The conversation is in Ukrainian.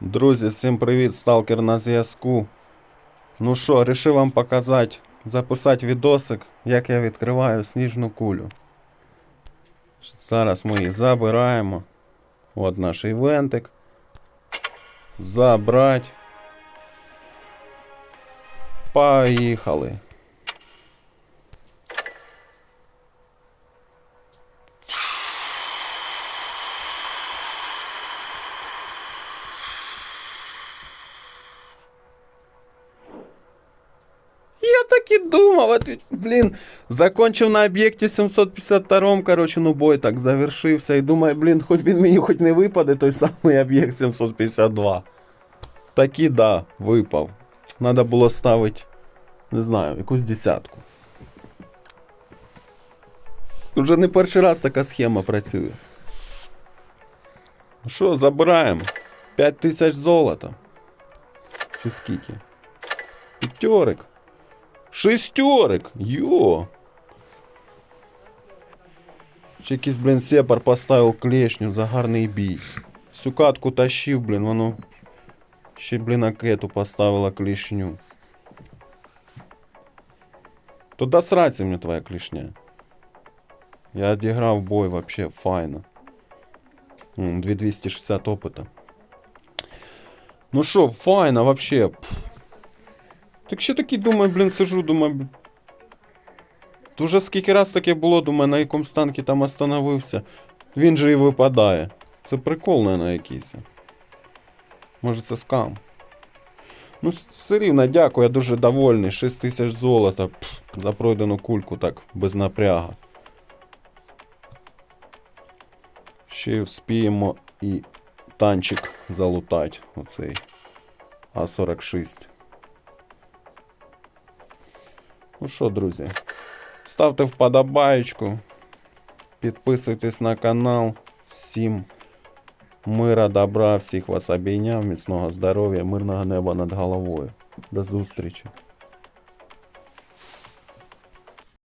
Друзі, всім привіт, сталкер на зв'язку. Ну що, рішив вам показати, записати відосик, як я відкриваю сніжну кулю. Зараз ми її забираємо. От наш івентик. Забрать. Поїхали. так и думал, от ведь, блин, закончив на об'єкті 752, короче, ну бой так завершився. І думаю, блін, хоч він мені хоч не випаде, той самий об'єкт 752. Таки да, випав. Надо було ставити, не знаю, якусь десятку. Уже не перший раз така схема працює. Ну що, забираємо. 5 тисяч золота. Чи скільки? П'ятерик. Шестерик! Йо! Ще якийсь, блін, сепар поставив клешню за гарний бій. Всю катку тащив, блін, воно. Ще, блін, акету поставила клешню. То да сраться мені твоя клешня. Я одіграв бой вообще файно. 2260 опыта. Ну що, файно вообще. Пф. Так ще такий думаю, блін, сижу, думаю. Дуже скільки раз таке було, думаю, на якомусь танкі там остановився. Він же і випадає. Це прикол, наверное, якийсь. Може це скам. Ну, все рівно, дякую, я дуже довольний. 6 тисяч золота пф, за пройдену кульку так, без напряга. Ще вспіємо і танчик залутать. Оцей А46. Ну що, друзі, ставте вподобаєчку, підписуйтесь на канал. Всім мира, добра, всіх вас обійняв, міцного здоров'я, мирного неба над головою. До зустрічі!